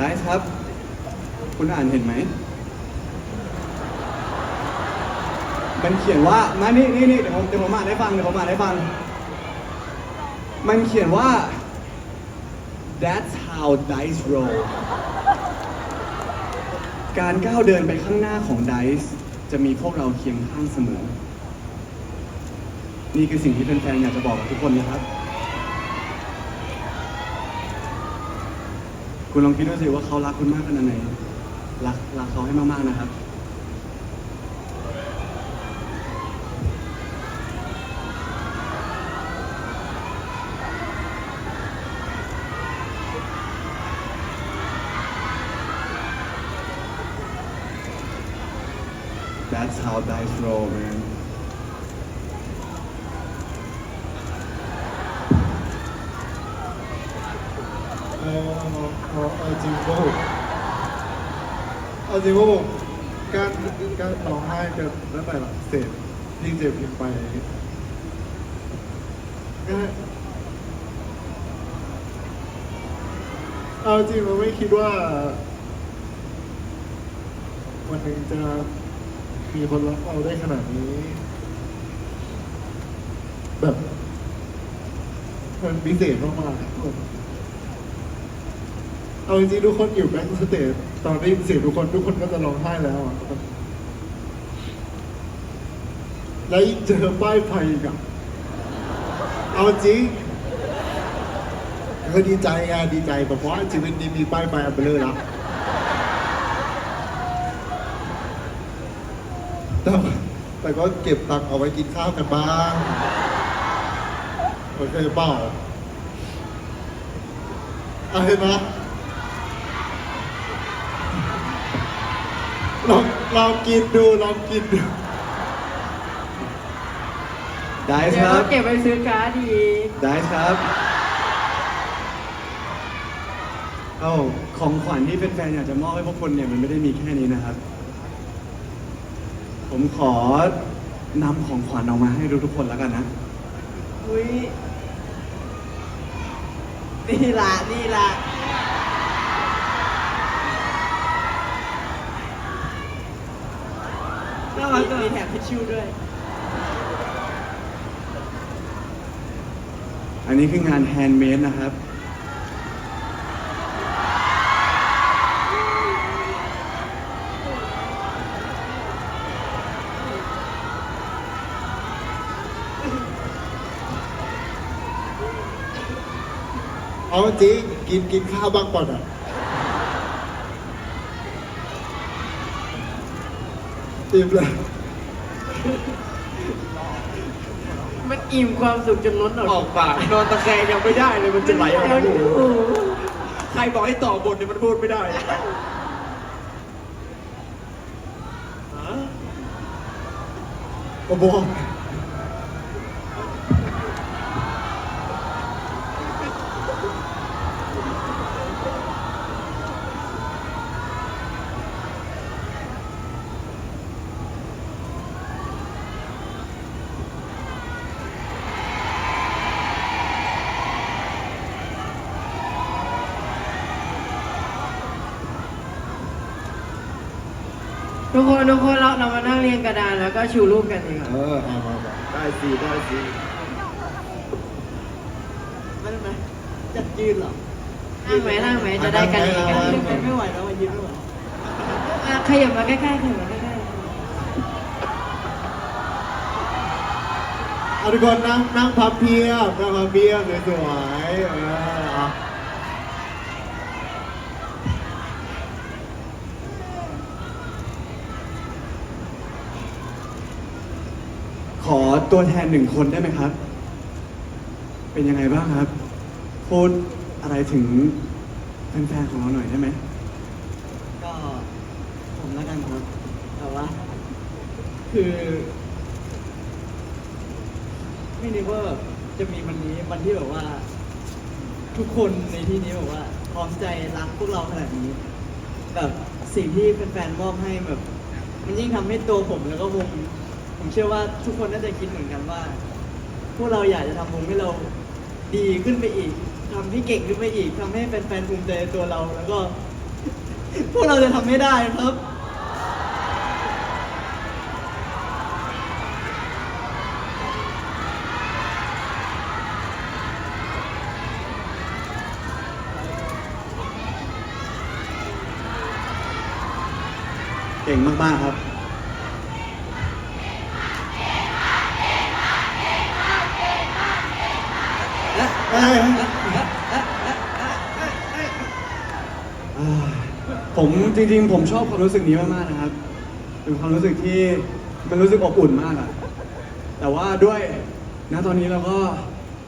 ได้ครับ คุณอ่านเห็นไหม มันเขียนว่า มานี่นี่นี่เดี๋ยวผมเดี๋ยวผมอ่านให้ฟังเดี๋ยวผมอ่านให้ฟัง มันเขียนว่า that's how dice roll การก้าวเดินไปข้างหน้าของ dice จะมีพวกเราเคียงข้างเสมอ นี่คือสิ่งที่แฟนๆอยากจะบอกกับทุกคนนะครับ คุณลองคิดดูสิว่าเขารักคุณมากขนาดไหน รักรักเขาให้มากๆนะครับ That's how dice roll man เออเอาเอาจริงว่าผมเอาจริงว่าผมการการร้องไห้กันตั้งแต่แบบเสร็จที่เจ็บพิมพ์ไปก็เอาจริงเราไม่คิดว่า วันหนึ่งจะมีคนรักเราได้ขนาดนี้ แบบมันพิเศษมากๆ เอาจริงๆทุกคนอยู่แบ็คสเตจตอนได้ยินเสียงทุกคนทุกคนก็จะร้องไห้แล้วอะแล้วยิ่งเจอป้ายไฟอีกอะเอาจริงก็ดีใจไงดีใจแบบว่าชีวิตนี้มีป้ายไฟอันเบลอแล้วแต่แต่ก็เก็บตังค์เอาไว้กินข้าวกันบ้างโอเคเปล่าเอาเห็นไลองลองกินดูลองกินดูได้เดี๋คยวรัก็บเก็บไปซื้อการ์ดอีกได้ครับเอ้าของขวัญที่แฟนๆอยากจะมอบให้พวกคุณเนี่ยมันไม่ได้มีแค่นี้นะครับ ผมขอนำของขวัญออกมาให้ทุกๆคนแล้วกันนะ อุ้ยนี่ละนี่ละ น่ารักมีแถมทิชชู่ด้วย อันนี้คืองานแฮนด์เมดนะครับ เอาจริงกินกินข้าวบ้างก่อนอะ อิ่มเลยมันอิ่มความสุขจนล้นออออกกปากนอนตะแคงยังไม่ได้เลยมันจะไหลออกมาโอ้โหใครบอกให้ต่อบทเนี่ยมันพูดไม่ได้โอ้โห ทุกคนทุกคนเราเรามานั่งเรียงกระดานแล้วก็ชูรูปกันดีกว่าเออเอามามาได้สิได้สิไม่ได้ไหมจัดยืนหรอนั่งไหมนั่งไหมจะได้กันเองกันไม่ไหวแล้วมายืนไม่ไหวอะขยับมาใกล้ๆขยับมาใกล้เอาทุกคนนั่งนั่งพับเพียบนั่งพับเพียบสวยๆเออเอา อตัวแทนหนึ่งคนได้ไหมครับ เป็นยังไงบ้างครับ พูดอะไรถึงแฟนๆของเราหน่อยได้ไหมก็ผมแล้วกันครับแต่ว่า คือ ไม่นึกว่าแบบจะมีวันนี้วันที่แบบว่า ทุกคนในที่นี้แบบว่าพร้อมใจรักพวกเราขนาดนี้ แบบสิ่งที่แฟนๆมอบให้แบบ มันยิ่งทำให้ตัวผมแล้วก็วง ผมเชื่อว่าทุกคนน่าจะคิดเหมือนกันว่า พวกเราอยากจะทำวงให้เราดีขึ้นไปอีกทำให้เก่งขึ้นไปอีกทำให้แฟนๆภูมิใจในตัวเราแล้วก็ พวกเราจะทำไม่ได้ครับ เก่งมากๆครับ เอ้ยอ่าผมจริงๆ ผมชอบความรู้สึกนี้มากๆนะครับ เป็นความรู้สึกที่มันรู้สึกอบอุ่นมากอะแต่ว่าด้วยณตอนนี้เราก็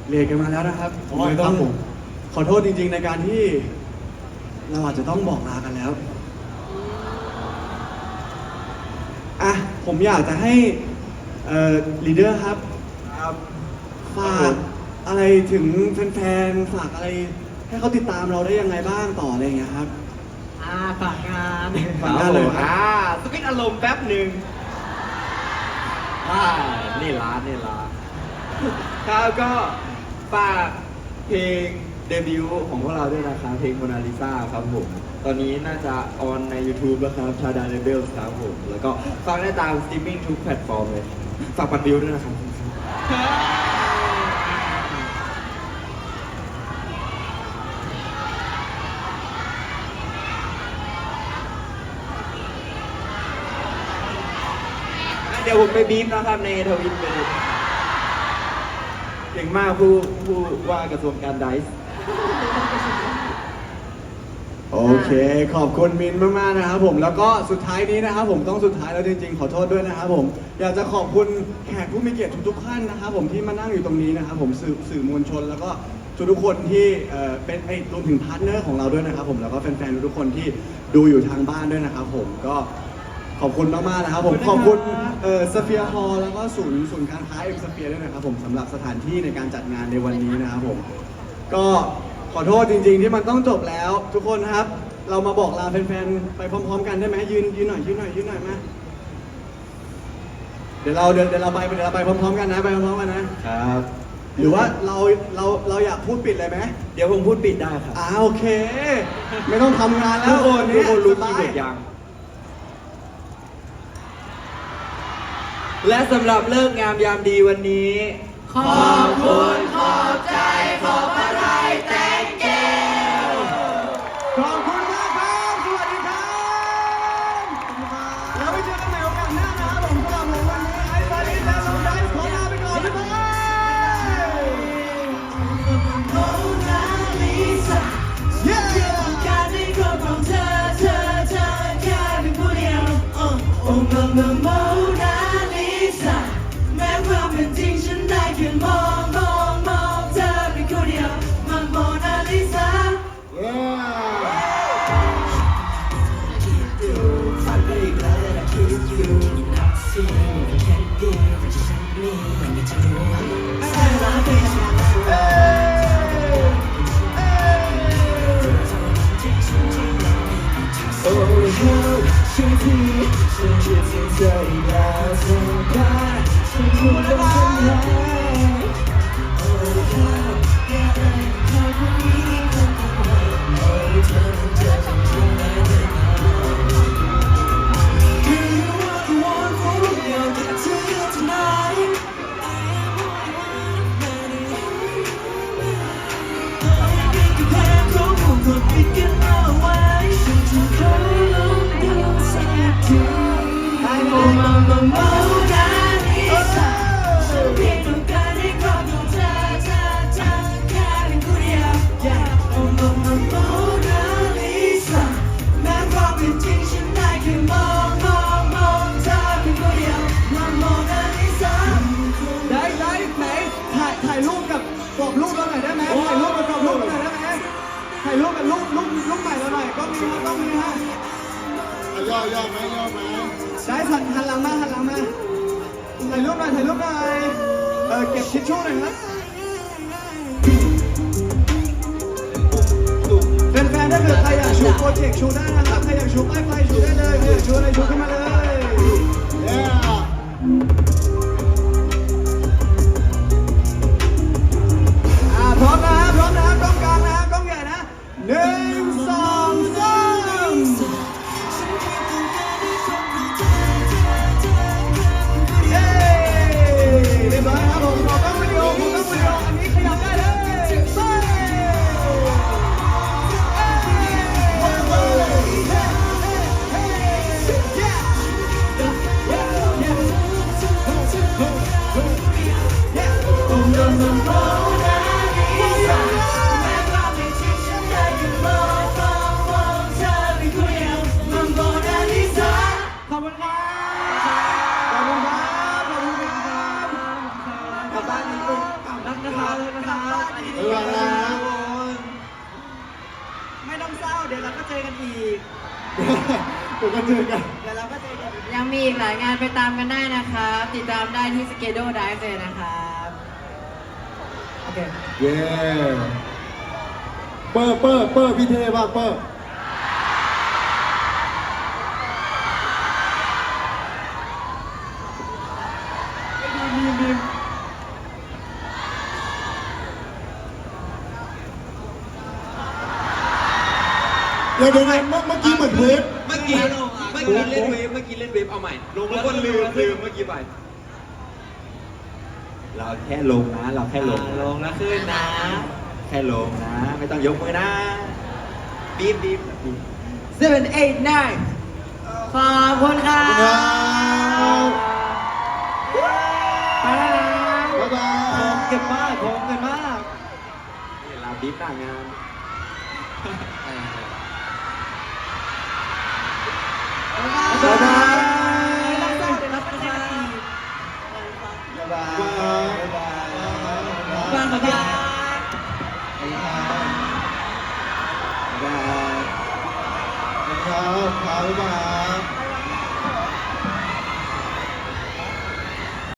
เลทกันมาแล้วนะครับผมเลยต้องขอโทษจริง ๆ ในการที่ เราอาจจะต้องบอกลากันแล้ว อะ ผมอยากจะให้เอ่อลีดเดอร์ครับ ครับฝาก อะไรถึงแฟนๆฝากอะไร ให้เขาติดตามเราได้ยังไงบ้างต่ออะไรอย่างเงี้ยครับ อ่าฝากงานฝากงานเลยครับ อ่าสวิตช์อารมณ์แป๊บหนึ่งอ่านี่ร้านนี่ร้านครับก็ฝากเพลงเดบิวต์ของพวกเราด้วยนะครับเพลงโมนาลิซาครับผม ตอนนี้น่าจะออนใน YouTube แล้วครับชาดาเรเบลครับผม แล้วก็ฟังได้ตามสตรีมมิ่งทุกแพลตฟอร์มเลย ฝากปัดบิวด้วยนะครับ เดี๋ยวผมไปบีบนะครับในทวิตไปเลยเก่งมากผู้ผู้ว่ากระทรวงการไดส์โอเค ขอบคุณมินมากๆนะครับผมแล้วก็สุดท้ายนี้นะครับผมต้องสุดท้ายแล้วจริงๆ ขอโทษด้วยนะครับผมอยากจะขอบคุณแขกผู้มีเกียรติทุกๆท่านนะครับผมที่มานั่งอยู่ตรงนี้นะครับผมสื่อสื่อมวลชนแล้วก็ทุกๆคนที่เอ่อเป็นไอ้รวมถึงพาร์ทเนอร์ของเราด้วยนะครับผมแล้วก็แฟนๆทุกๆคนที่ดูอยู่ทางบ้านด้วยนะครับผมก็ ขอบคุณมากๆนะครับผมขอบคุณเอ่อสเฟียร์ฮอลแล้วก็ศูนย์ศูนย์การค้าเอ็มสเฟียร์ด้วยนะครับผมสำหรับสถานที่ในการจัดงานในวันนี้นะครับผมก็ขอโทษจริง ๆ ที่มันต้องจบแล้ว ทุกคนครับ เรามาบอกลาแฟนๆไปพร้อม ๆ กันได้ไหมยืนยืนหน่อยยืนหน่อยยืนหน่อยมาเดี๋ยวเราเดี๋ยวเดี๋ยวเราไปเดี๋ยวเราไปพร้อมๆกันนะไปพร้อมๆกันนะครับ หรือว่าเราเราเราอยากพูดปิดเลยไหมเดี๋ยวผมพูดปิดได้ครับอ่าโอเค ไม่ต้องทำงานแล้วทุกคนวัทุกคนรู้สที่บาหมดยัง และสำหรับเลิกงามยามดีวันนี้ ขอบคุณขอบใจขอบ see, you can't do it, just me. ถ่ายถ่ายรูปกับกรอบรูปเราหน่อยได้ไหมถ่ายรูปกับกรอบรูปเราหน่อยได้ไหมถ่ายรูปกับรูปใหม่เราหน่อยก็มีนะต้องมีฮะ ย่อย่อไหมย่อไหมได้หันหันหลังมาหันหลังมาถ่ายรูปหน่อยถ่ายรูปหน่อยเออเก็บทิชชู่หน่อยนะแฟนๆถ้าเกิดใครอยากชูโปรเจกต์ชูได้นะครับใครอยากชูป้ายไฟชูได้เลยใครอยากชูอะไรชูขึ้นมาเลย เดี๋ยวก็เจอกัน เดี๋ยวเราก็เจอกันอีกยังมีอีกหลายงานไปตามกันได้นะครับ ติดตามได้ที่สเก d โดไดฟ์เลยนะครับโอเคเย้เปอร์เปอร์เปอร์พี่เท่บ้างเปอร์เดี๋ยวเดี๋ยวเมื่อเมื่อกี้เหมือนเวฟ เมื่อกี้เมื่อกี้เล่นเวฟเมื่อกี้เล่นเวฟเอาใหม่ลงแล้วก็ลืมลืมเมื่อกี้ไปเราแค่ลงนะ เราแค่ลงอ่าลงแล้วขึ้นนะ แค่ลงนะ ไม่ต้องยกมือนะบีบบีบบีบ seven eight nine ขอบคุณครัครับไปแล้วนะบ๊ายบาของยเก็บมากของเก็บมากเวลาบีบหน้างาน